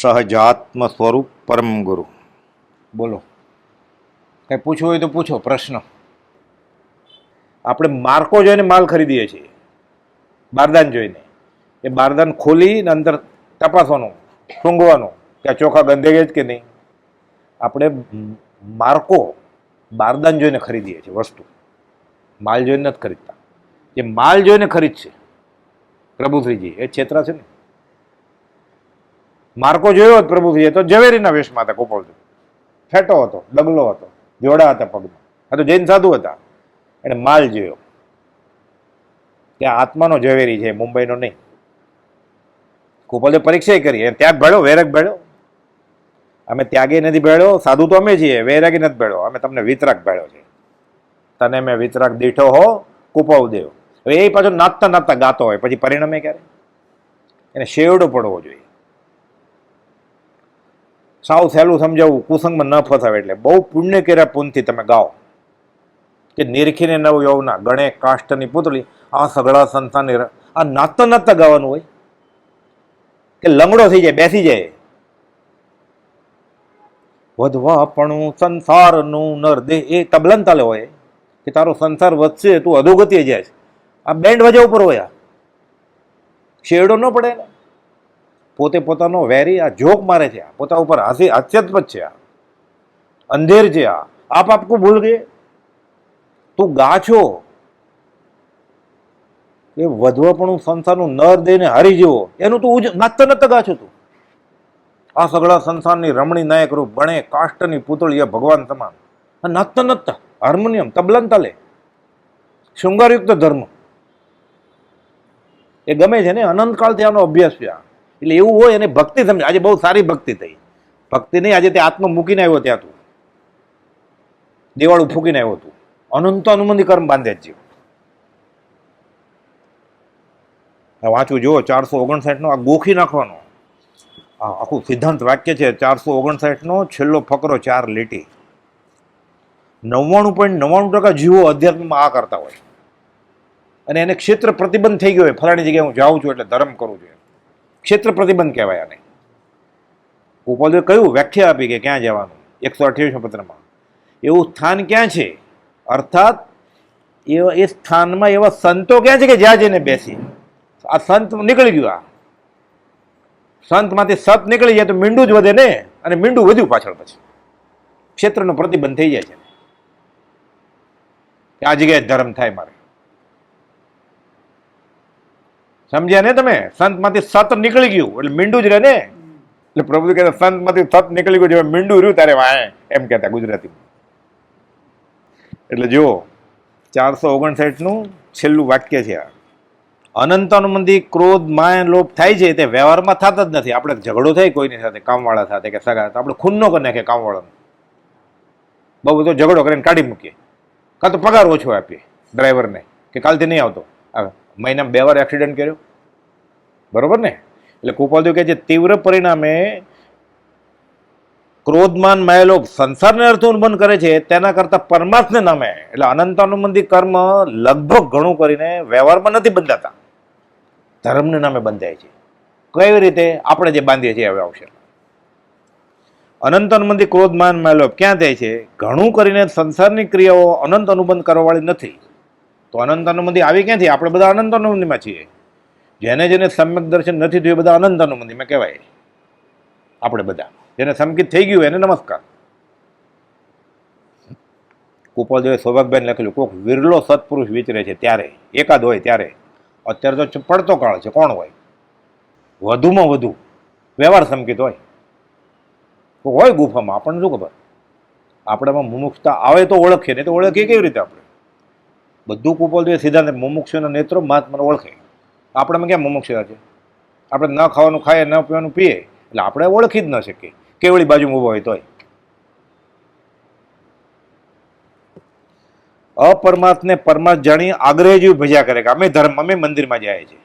સહજાત્મ સ્વરૂપ પરમ ગુરુ. બોલો. કંઈ પૂછવું હોય તો પૂછો, પ્રશ્ન. આપણે માર્કો જોઈને માલ ખરીદીએ છીએ. બારદાન જોઈને. એ બારદાન ખોલી ને અંદર તપાસવાનું, સૂંઘવાનું, કે ચોખા ગંધે છે કે નહીં. આપણે માર્કો બારદાન જોઈને ખરીદીએ છીએ વસ્તુ. માલ જોઈને નથી ખરીદતા. જે માલ જોઈને ખરીદશે, પ્રભુશ્રીજી, એ છેતરા છે ને? માર્કો જોયો હતો પ્રભુજીએ તો ઝવેરીના વેશમાં હતા ગોપાલજી ફેટો હતો, ડગલો હતો, જોડા હતા પગમાં. આ તો જૈન સાધુ હતા એણે માલ જોયો. કે આત્માનો ઝવેરી છે, મુંબઈનો નહીં. ગોપાલે પરીક્ષા કરી એ ત્યાગ ભેળો વેરક ભેળો અમે ત્યાગે નથી ભેળો સાધુ તો અમે છીએ, વૈરાગી નથી ભેળો અમે તમને વિતરાક ભેળો છે. તને મેં વિતરાક દીઠો હો કુપાવ દેવ. હવે એ પાછો નાચતા નાચતા ગાતો હોય, પછી પરિણામે ક્યારે? એને શેવડો પડવો જોઈએ. સાવ સહેલું સમજાવવું કુસંગમાં ન ફસાવે એટલે. બહુ પુણ્ય કર્યા પુણ્યથી તમે ગાઓ. કે નિરખીને નવ યૌના ગણે કાષ્ટની પુતળી, આ સગળા સંસ્થાની આ નાતા નાતા ગાવાનું હોય. કે લંગડો થઈ જાય, બેસી જાય. વધવાપણું સંસારનું નરદેહ એ તબલન તાલે હોય. કે તારો સંસાર વધશે, તું અધોગતિએ જાય આ બેન્ડ વજા ઉપર હોય આ. શેરડો ન પડે ને પોતે પોતાનો વેરી આ જોક મારે છે પોતા ઉપર હાસી હાસ્યાસ્પદ છે આ. અંધેર છે આ. આપ આપકો ભૂલ ગયે? તું ગા છો? એ વધવાપણું સંસારનું નર દઈને હારી જવો. એનું તું ઉજ નાચતા છો તું. આ સગળા સંસારની રમણી નાયક રૂપ બણે કાષ્ટની પૂતળી એ ભગવાન સમાન. આ નાચતા હાર્મોનિયમ તબલન તાલે શૃંગારયુક્ત ધર્મ. એ ગમે છે ને, અનંતકાળથી આનો અભ્યાસ છે આ. એટલે એવું હોય એને ભક્તિ સમજ. આજે બહુ સારી ભક્તિ થઈ. ભક્તિ નહીં, આજે તે આત્મા મૂકીને આવ્યો ત્યાં તું. દેવાળું ફૂકીને આવ્યો તું. અનંત અનુમંદી કર્મ બાંધે જ જીવ. વાંચું, જુઓ, ચારસો ઓગણસાઠ નો આ ગોખી નાખવાનો. આ આખું સિદ્ધાંત વાક્ય છે, ચારસો ઓગણસાઠ નો છેલ્લો ફકરો ચાર લીટી. નવ્વાણું પોઈન્ટ નવ્વાણું ટકા જીવો અધ્યાત્મમાં આ કરતા હોય. અને એને ક્ષેત્ર પ્રતિબંધ થઈ ગયો હોય. ફલાણી જગ્યાએ હું જાઉં છું એટલે ધર્મ કરું છું. ક્ષેત્ર પ્રતિબંધ કહેવાય આને. ઉપલે કયું વ્યાખ્યા આપી કે ક્યાં જવાનું? એકસો અઠ્યાવીસ પત્રમાં. એવું સ્થાન ક્યાં છે? અર્થાત, એ એ સ્થાનમાં એવા સંતો ક્યાં છે કે જ્યાં જઈને બેસી? આ સંત નીકળી ગયું આ. સંતમાંથી સત નીકળી જાય તો મીંડું જ વધે ને? અને મીંડું વધ્યું પાછળ પછી. ક્ષેત્રનો પ્રતિબંધ થઈ જાય છે. આ જગ્યાએ ધર્મ થાય મારે. સમજ્યા ને તમે? સંતમાંથી સત નીકળી ગયું. એટલે મીંડું જ રહે ને? એટલે પ્રભુ કહે સંતમાંથી સત નીકળી ગયું, જેમાં મીંડું રહ્યું ત્યારે વાય એમ કહેતા ગુજરાતીમાં એટલે જુઓ, ચારસો ઓગણસાઠનું છેલ્લું વાક્ય છે આ. અનંત અનુમંદી, ક્રોધ, માય લોભ થાય છે, તે વ્યવહારમાં થતા જ નથી. આપણે ઝઘડો થાય કોઈની સાથે, કામવાળા સાથે કે સગા આપણે ખૂનનો કરી નાખીએ કામવાળાનો. બહુ બધો ઝઘડો કરીને કાઢી મૂકીએ. કાં તો પગાર ઓછો આપીએ ડ્રાઈવરને, કે કાલથી નહીં આવતો. હવે મહિનામાં બે વાર એક્સિડન્ટ કર્યો. બરોબર ને? એટલે કૃપાલદેવ કહે છે, તીવ્ર પરિણામે ક્રોધમાન માયેલો સંસારને અર્થોન્બન કરે છે, તેના કરતાં પરમાર્થને નામે. એટલે અનંતાનુબંધી કર્મ લગભગ ઘણું કરીને વ્યવહારમાં નથી બંધાતા. ધર્મને નામે બંધાય છે. કઈ રીતે? આપણે જે બાંધીએ છીએ હવે આવશે. અનંત અનુબંધી ક્રોધમાન માયેલો ક્યાં થાય છે? ઘણું કરીને સંસારની ક્રિયાઓ અનંત અનુબંધ કરવાવાળી નથી. તો અનંત અનુમતિ આવી ક્યાંથી? આપણે બધા અનંત અનુમતિમાં છીએ. જેને જેને સમ્યક દર્શન નથી થયું એ બધા અનંત અનુમતિમાં કહેવાય. આપણે બધા. જેને સંકિત થઈ ગયું એને નમસ્કાર. કુપલદેવે સૌભાગબેન લખેલું કોઈક વિરલો સત્પુરુષ વિચરે છે ત્યારે, એકાદ હોય ત્યારે. અત્યારે તો પડતો કાળ છે, કોણ હોય? વધુમાં વધુ વ્યવહાર સંકિત હોય. કોઈક હોય ગુફામાં, આપણને શું ખબર? આપણામાં મુમુક્ષતા આવે તો ઓળખીએ, નહીં તો ઓળખીએ કેવી રીતે આપણે? બધું કુપાલદેવે સિદ્ધાંત મુમુક્ષુના નેત્રો મહાત્માને ઓળખે. આપણે ક્યાં મુમુક્ષુના છે આપણે ન ખાવાનું ખાઈએ, ન પીવાનું પીએ, એટલે આપણે ઓળખી જ ન શકીએ. કેવળી બાજુ ઊભો હોય તોય. અપરમાર્થને પરમાર્થ જાણી આગ્રહ જેવી ભજ્યા કરે કે અમે ધર્મ, અમે મંદિરમાં જાય છે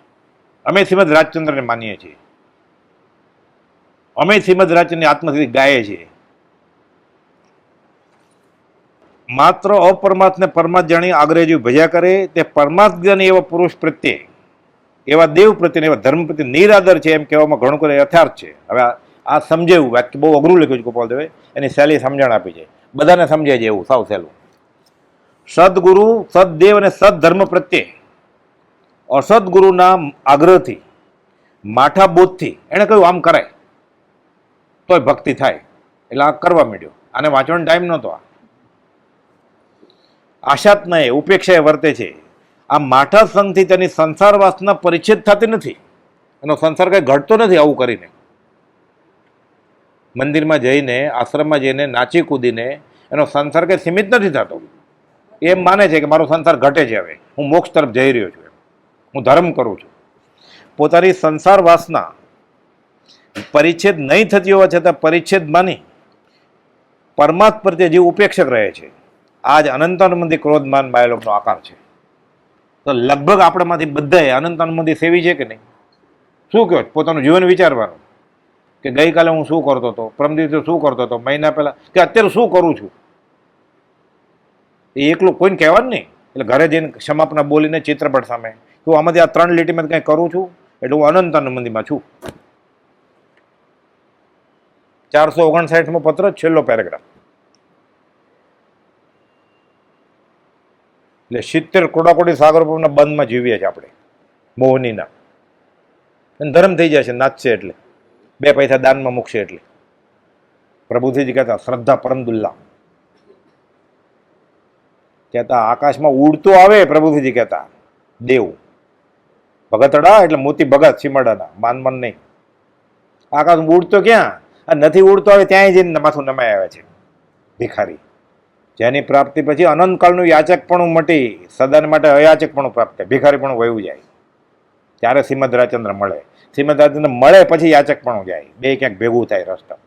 અમે શ્રીમદ રાજચંદ્રને માનીએ છીએ. અમે શ્રીમદ રાજચંદ્રની આત્મસ્થિતિ ગાઈએ છીએ. માત્ર અપરમાર્થને પરમાર્થ જાણી આગ્રહ જેવી ભજ્યા કરે, તે પરમાર્થ જ્ઞાની એવા પુરુષ પ્રત્યે, એવા દેવ પ્રત્યે એવા ધર્મ પ્રત્યે નિરાદર છે એમ કહેવામાં ઘણું કરે યથાર્થ છે. હવે આ સમજેવું વાક્ય બહુ અઘરું લખ્યું છે ગોપાલદેવે એની સહેલી સમજણ આપી છે. બધાને સમજાય છે એવું, સાવ સહેલું. સદગુરુ, સદદેવ અને સદધર્મ પ્રત્યે અસદગુરુના આગ્રહથી માઠા બોધથી એણે કહ્યું, આમ કરાય. તોય ભક્તિ થાય. એટલે આ કરવા માંડ્યો. આને વાંચવાનો ટાઈમ નહોતો આ. આશાત નય ઉપેક્ષાએ વર્તે છે. આ માઠા સંઘથી તેની સંસાર વાસના પરિચ્છેદ થતી નથી. એનો સંસાર કંઈ ઘટતો નથી આવું કરીને. મંદિરમાં જઈને, આશ્રમમાં જઈને, નાચી કૂદીને એનો સંસાર કંઈ સીમિત નથી થતો. એમ માને છે કે મારો સંસાર ઘટે છે હવે. હું મોક્ષ તરફ જઈ રહ્યો છું હું ધર્મ કરું છું. પોતાની સંસાર વાસના પરિચ્છેદ નહીં થતી હોવા છતાં પરિચ્છેદ માની પરમાત્મ પ્રત્યે જે ઉપેક્ષક રહે છે. આજ અનંતાનુમંદી ક્રોધમાન બાયલોકનો આકાર છે. તો લગભગ આપણામાંથી બધાએ અનંતાનુમંદી સેવી છે કે નહીં? શું કહો પોતાનું જીવન વિચારવાનું. કે ગઈકાલે હું શું કરતો હતો? પરમ શું કરતો હતો? મહિના પહેલા કે અત્યારે શું કરું છું? એ એકલું કોઈને કહેવાનું નહીં. એટલે ઘરે જઈને ક્ષમાપના બોલીને ચિત્રપટ સામે. કે હું આમાંથી આ ત્રણ લીટીમાં કંઈ કરું છું? એટલે હું અનંતાનુમંદીમાં છું. ચારસો ઓગણસાઠમો પત્ર, છેલ્લો પેરેગ્રાફ. એટલે સિત્તેર કોડાકોડી સાગરપુરના બંધમાં જીવીએ છીએ આપણે, મોહનીના. અને ધર્મ થઈ જશે નાચશે એટલે. બે પૈસા દાનમાં મૂકશે એટલે. પ્રભુજીજી કહેતા, શ્રદ્ધા પરમદુલ્લા કહેતા, આકાશમાં ઉડતો આવે પ્રભુથીજી કહેતા, દેવ. ભગતડા એટલે મોતી ભગત, સીમાડાના માન માન નહીં. આકાશ ઉડતો ક્યાં? આ નથી ઉડતો આવે ત્યાંય જઈને માથું નમાય આવે છે, ભિખારી. જેની પ્રાપ્તિ પછી અનંતકાળનું યાચકપણું મટી સદન માટે અયાચકપણું પ્રાપ્ત થાય, ભિખારીપણું વયું જાય. ત્યારે શ્રીમદ રાજચંદ્ર મળે. શ્રીમદ રાજચંદ્ર મળે પછી યાચકપણું જાય. બે ક્યાંક ભેગું થાય રસ્તા.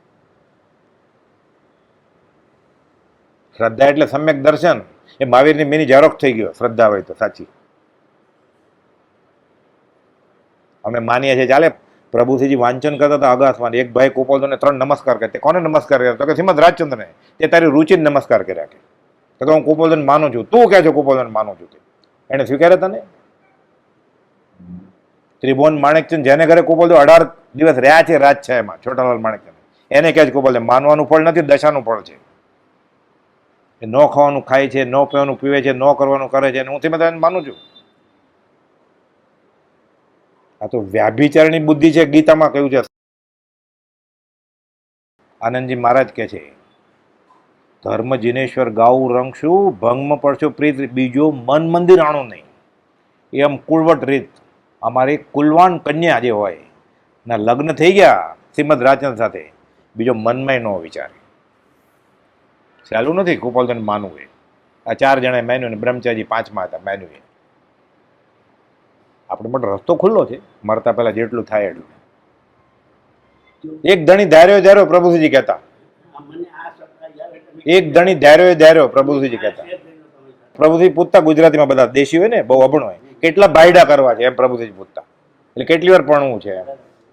શ્રદ્ધા એટલે સમ્યક દર્શન. એ મહાવીરની મેની ઝેરોક્ષ થઈ ગયો. શ્રદ્ધા હોય તો સાચી. અમે માનીએ છીએ, ચાલે પ્રભુજીજી વાંચન કરતા હતા અગાસમાં એક ભાઈ કોપોલને ત્રણ નમસ્કાર કરે કોને નમસ્કાર કર્યા? તો કે શ્રીમદ રાજચંદ્રને. તે તારી રુચિને નમસ્કાર કર્યા કે. તો હું કોપોલન માનું છું. તું કહે છે? કોપોલન માનું છું તે. એને સ્વીકારે તને? ત્રિભુવન માણેકચંદ જેને ઘરે કોપોલદેવ અઢાર દિવસ રહ્યા છે, રાજ છે એમાં, છોટાલાલ માણેકચંદ. એને કહે છે કોપોલદેવ માનવાનું ફળ નથી, દશાનું ફળ છે. એ ન ખાવાનું ખાય છે, ન પીવાનું પીવે છે, ન કરવાનું કરે છે. અને હું તે તેને માનું છું. આ તો વ્યાભિચારની બુદ્ધિ છે, ગીતામાં કહ્યું છે. આનંદજી મહારાજ કહે છે ધર્મ જીનેશ્વર ગાઉ રંગશું ભંગમાં પડશો પ્રીત, બીજો મન મંદિર આણો નહીં. એ આમ કુળવટ રીત, અમારી કુલવાન કન્યા જે હોય ના લગ્ન થઈ ગયા શ્રીમદ રાજચંદ્ર સાથે, બીજો મનમાં ન વિચારે. સહેલું નથી ગોપાલ માનવું એ આ ચાર જણા મેન્યુ ને બ્રહ્મચારી પાંચમાં હતા મેન્યુ એ આપણે માટે રસ્તો ખુલ્લો છે. મરતા પહેલા જેટલું થાય એટલું. એક ધણી ધાર્યો ધાર્યો પ્રભુજી કહેતા. એક ધણી ધાર્યો ધાર્યો પ્રભુજી કહેતા. પ્રભુજી પૂછતા ગુજરાતીમાં બધા દેશી હોય ને બહુ અભણ હોય. કેટલા ભાયડા કરવા છે એમ પ્રભુજી પૂછતા. એટલે કેટલી વાર પણવું છે એમ.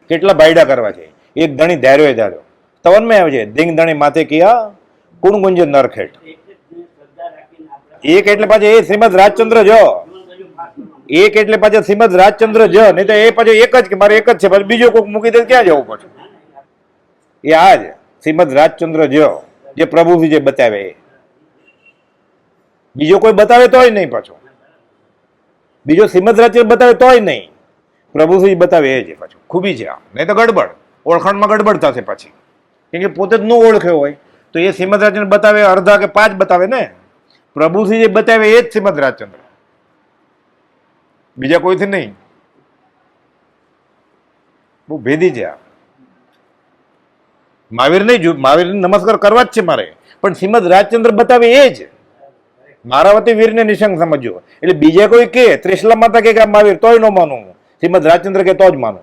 કેટલા ભાયડા કરવા છે. એક ધણી ધાર્યો ધાર્યો. તવનમાં આવે છે દિંગ ધણી માથે કિયા કુણ ગુંજ નરખેટ એક એટલે પાછી એ શ્રીમદ રાજચંદ્ર જો. એક એટલે પાછા શ્રીમદ રાજચંદ્ર જ, નહીં તો એ પાછો એક જ કે મારે એક જ છે પછી બીજો કોઈક મૂકી દે ક્યાં જવું પડશે એ આ જ, શ્રીમદ રાજચંદ્ર જ, જે પ્રભુજી જે બતાવે એ. બીજો કોઈ બતાવે તોય નહીં પાછો. બીજો શ્રીમદ રાજચંદ્ર બતાવે તોય નહીં. પ્રભુજી બતાવે એ છે પાછું. ખૂબી છે આ નહીં તો ગડબડ. ઓળખાણમાં ગડબડ થશે પછી. કેમ કે પોતે જ ન ઓળખ્યો હોય, તો એ શ્રીમદ રાજચંદ્ર બતાવે, અડધા કે પાંચ બતાવે ને? પ્રભુજી જે બતાવે એ જ શ્રીમદ રાજચંદ્ર. બીજા કોઈથી નહીં. બહુ ભેદી છે આ. મહાવીર નહીં જોયું મહાવીર નમસ્કાર કરવા જ છે મારે. પણ શ્રીમદ રાજચંદ્ર બતાવે એ જ. મારા વતી વીરને નિશંક સમજ્યો. એટલે બીજા કોઈ કે, ત્રિશલા માતા કે મહાવીર, તોય ન માનું શ્રીમદ રાજચંદ્ર કે તો જ માનું.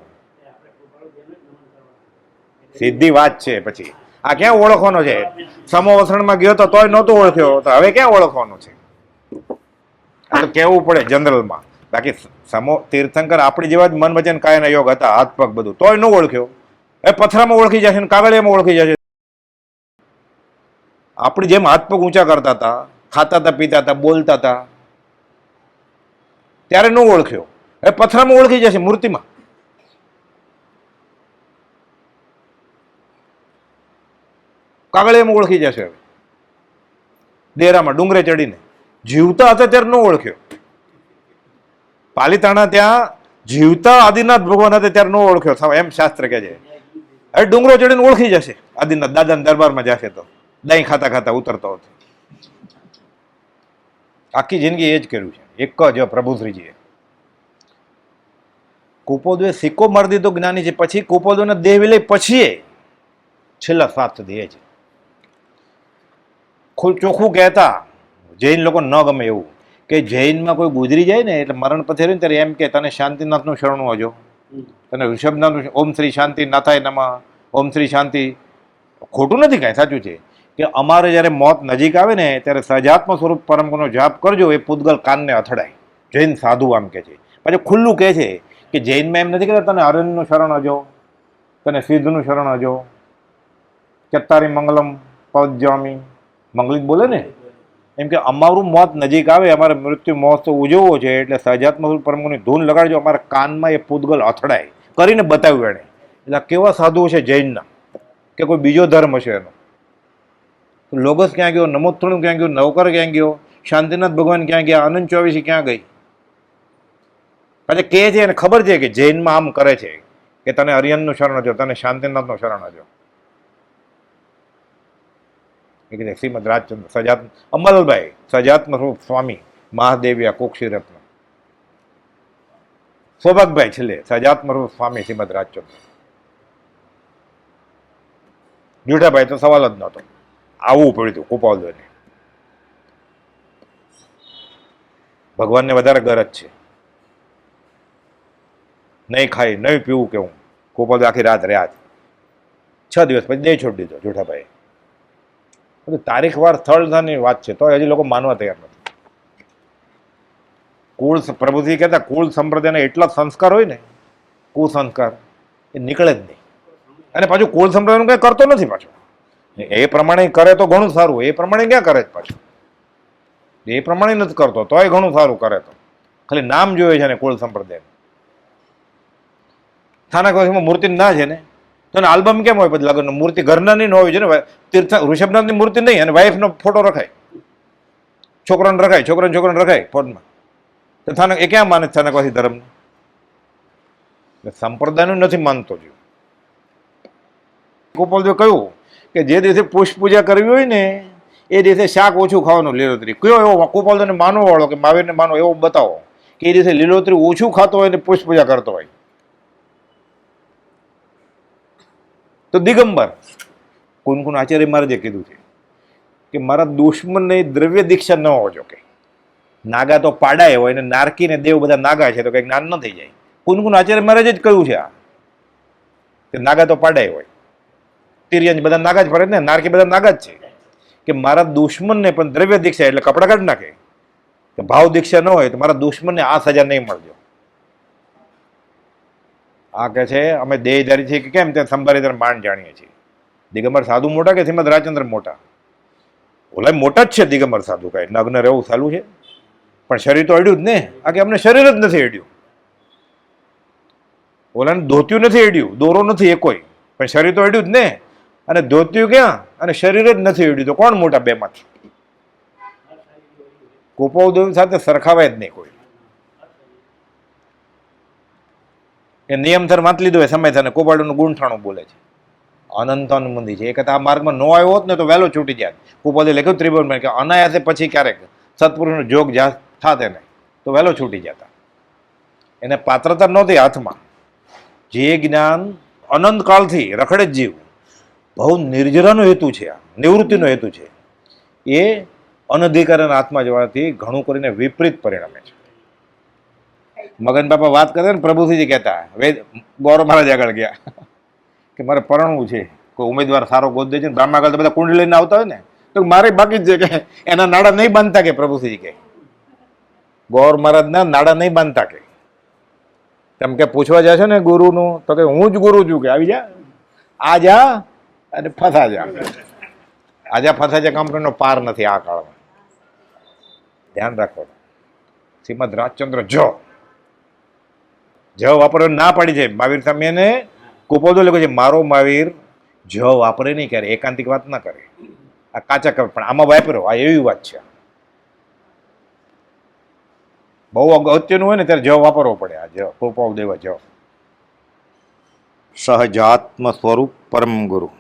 સીધી વાત છે પછી. આ ક્યાં ઓળખવાનો છે? સમો વસણમાં ગયો તો તોય નહોતો ઓળખ્યો. તો હવે ક્યાં ઓળખવાનો છે? કહેવું પડે જનરલમાં. બાકી સમો, તીર્થંકર આપણી જેવા જ મન વચન કાયના યોગ હતા, હાથ પગ બધું. તોય ન ઓળખ્યો. એ પથરામાં ઓળખી જશે ને કાગળિયામાં ઓળખી જશે. આપણી જેમ હાથ પગ ઊંચા કરતા હતા, ખાતા હતા, પીતા હતા, બોલતા હતા. ત્યારે ન ઓળખ્યો. એ પથરામાં ઓળખી જશે મૂર્તિમાં. કાગળિયામાં ઓળખી જશે હવે. ડેરામાં ડુંગરે ચડીને. જીવતા હતા ત્યારે ન ઓળખ્યો. પાલીતાણા ત્યાં જીવતા આદિનાથ ભગવાન હતા, ત્યારે ન ઓળખ્યો. એમ શાસ્ત્ર કહે છે. હવે ડુંગરો ચડીને ઓળખી જશે. આદિનાથ દાદાના દરબારમાં જશે તો. દહીં ખાતા ખાતા ઉતરતો હતો. આખી જિંદગી એ જ કર્યું છે. એક જ પ્રભુશ્રીજીએ. કુપોદોએ સિક્કો મારી દીધો જ્ઞાની છે. પછી કુપોદોને દેહ લઈ પછી છેલ્લા સાત એ છે. ખૂબ ચોખ્ખું કહેતા, જૈન લોકો ન ગમે એવું. કે જૈનમાં કોઈ ગુજરી જાય ને એટલે મરણ પથેરે ને ત્યારે એમ કે તને શાંતિનાથનું શરણું હજો તને ઋષભનાથનું ઓમ શ્રી શાંતિ નાથાય નમઃ. ઓમ શ્રી શાંતિ. ખોટું નથી કાંઈ સાચું છે. કે અમારે જ્યારે મોત નજીક આવે ને ત્યારે સજાત્મ સ્વરૂપ પરમગુણનો જાપ કરજો એ પૂતગલ કાનને અથડાય. જૈન સાધુ આમ કહે છે. પછી ખુલ્લું કહે છે કે જૈનમાં એમ નથી કહેતા તને અરણ્યનું શરણ હજો તને સિદ્ધનું શરણ હજો ચત્તારી મંગલમ પદ જામી મંગલિત બોલે ને? એમ કે અમારું મોત નજીક આવે, અમારે મૃત્યુ મહોત્સવ ઉજવવો છે, એટલે સહજાત્મક સ્વરૂપ ધૂન લગાડજો, અમારા કાનમાં એ પૂતગલ અથડાય. કરીને બતાવ્યું એણે. એટલે કેવા સાધુઓ છે જૈનના, કે કોઈ બીજો ધર્મ છે એનો? લોગસ ક્યાં ગયો, નમોત્થણું ક્યાં ગયું, નવકર ક્યાં ગયો, શાંતિનાથ ભગવાન ક્યાં ગયા, અનંત ચોવીસી ક્યાં ગઈ? પછી કહે છે એને ખબર છે કે જૈનમાં આમ કરે છે, કે તને અરિયનનું શરણ જો તને શાંતિનાથનું શરણ હજો એ કીધે શ્રીમદ રાજચંદ્ર, સજાત, અમલભાઈ, સજાત્મ સ્વરૂપ સ્વામી મહાદેવ્યા કોક્ષી રત્ન સૌભાગભાઈ છેલ્લે, સજાત્મ સ્વરૂપ સ્વામી, શ્રીમદ રાજચંદ્ર. જુઠાભાઈ તો સવાલ જ નહોતો. આવવું પડ્યું હતું કુપાવદોને ભગવાનને વધારે ગરજ છે. નહીં ખાઈ નહીં પીવું, કેવું? કુપાવદો આખી રાત રહ્યા છ. દિવસ પછી દે છોડી દીધો જુઠાભાઈ બધું તારીખવાર સ્થળની વાત છે તો હજી લોકો માનવા તૈયાર નથી. કુળ પ્રભુજી કહેતા, કુળ સંપ્રદાયના એટલા સંસ્કાર હોય ને, કુસંસ્કાર, એ નીકળે જ નહીં. અને પાછું કુળ સંપ્રદાયનું કંઈ કરતો નથી પાછો. એ પ્રમાણે કરે તો ઘણું સારું, એ પ્રમાણે ક્યાં કરે જ પાછું? એ પ્રમાણે નથી કરતો, તોય ઘણું સારું કરે તો. ખાલી નામ જોયે છે ને કુળ સંપ્રદાય સ્થાનક મૂર્તિ ના છે ને? તો આલ્બમ કેમ હોય પછી લગ્નનું મૂર્તિ ઘરના નહીં હોવી જોઈએ ને તીર્થ, ઋષભનાથની મૂર્તિ નહીં, અને વાઈફનો ફોટો રખાય. છોકરાને રખાય, છોકરાને છોકરાને રખાય ફોનમાં. તો થાનક એ ક્યાં માને થાનકવાસી ધર્મને? સંપ્રદાયનું નથી માનતો જો ગોપાલદેવ કહ્યું કે જે દિવસે પુષ્પ પૂજા કરવી હોય ને, એ દિવસે શાક ઓછું ખાવાનું લીલોતરી. કયો એવો ગોપાલદેવને માનવો વાળો કે મહાવીરને માનો એવો બતાવો કે એ દિવસે લીલોતરી ઓછું ખાતો હોય ને પુષ્પ પૂજા કરતો હોય. તો દિગંબર કોણ કોણ આચાર્ય મહારાજે કીધું છે કે મારા દુશ્મનને દ્રવ્ય દીક્ષા ન હોજો કે. નાગા તો પાડાય હોય ને નારકીને દેવ બધા નાગા છે તો કંઈક જ્ઞાન ન થઈ જાય. કોણ કોણ આચાર્ય મહારાજે જ કહ્યું છે આ. કે નાગા તો પાડાય હોય. તિર્યંજ બધા નાગા જ ફરે ને, નારકી બધા નાગા જ છે. કે મારા દુશ્મનને પણ દ્રવ્ય દીક્ષા એટલે કપડાં કાઢી નાખે. કે ભાવ દીક્ષા ન હોય તો મારા દુશ્મનને આ સજા નહીં મળજો. આ કે છે, અમે દેહધારી છીએ કે કેમ? તે સંભારીધર માંડ જાણીએ છીએ. દિગંબર સાધુ મોટા કે શ્રીમદ રાજચંદ્ર મોટા? ઓલા મોટા જ છે દિગંબર સાધુ કાંઈ. નગ્ન રહેવું સારું છે. પણ શરીર તો અડ્યું જ ને? આ કે અમને શરીર જ નથી અડ્યું. ઓલાને ધોત્યું નથી અડ્યું. દોરો નથી એ કોઈ પણ શરીર તો અડ્યું જ ને? અને ધોત્યું ક્યાં? અને શરીર જ નથી અડ્યું. તો કોણ મોટા બેમાંથી? કુપોદેવ સાથે સરખાવાય જ નહીં કોઈ. એ નિયમસર વાંચી લીધું હોય સમય અને કોપાડુનું ગુંઠાણું બોલે છે. અનંતન મંદી છે. એ કહેતા આ માર્ગમાં નો આવ્યો હોત ને તો વહેલો છૂટી જાય કુપોદે લખ્યું ત્રિભુવનમાં કે અનાયાસે પછી ક્યારેક સત્પુરુષનો જોગ જા, થાતે નહીં તો વહેલો છૂટી જતા. એને પાત્રતા નહોતી હાથમાં. જે જ્ઞાન અનંતકાળથી રખડે જ જીવ. બહુ નિર્જરાનો હેતુ છે આ, નિવૃત્તિનો હેતુ છે. એ અનધિકારના હાથમાં જવાથી ઘણું કરીને વિપરીત પરિણમે છે. મગન બાપા વાત કરે ને પ્રભુજીજી કહેતા, વેદ, ગૌરવ મહારાજ આગળ ગયા. કે મારે પરણવું છે, કોઈ ઉમેદવાર સારો ગોદ દે છે ને બ્રાહ્મણ આગળ બધા કુંડ લઈને આવતા હોય ને, તો મારે બાકી જ છે કે એના નાડા નહીં બાંધતા કે પ્રભુજીજી કે? ગૌર મહારાજના નાડા નહીં બાંધતા કે? તેમ કે પૂછવા જશો ને ગુરુનું, તો કે હું જ ગુરુ છું કે, આવી જા. આ જા અને ફસા જા. આજા ફસા જા કંપનીનો પાર નથી આ કાળમાં. ધ્યાન રાખો. શ્રીમદ રાજચંદ્ર જો જ વાપરવા ના પાડી છે મહાવીર સ્વામી એને કુપોદો લખ્યો છે, મારો મહાવીર જ વાપરે નહીં ક્યારે, એકાંતિક વાત ના કરે. આ કાચા કરે પણ આમાં વાપરો, આ એવી વાત છે. બહુ અગત્યનું હોય ને, ત્યારે જ વાપરવો પડે આ જ પોપાવ દેવા જ સહજાત્મ સ્વરૂપ પરમ ગુરુ.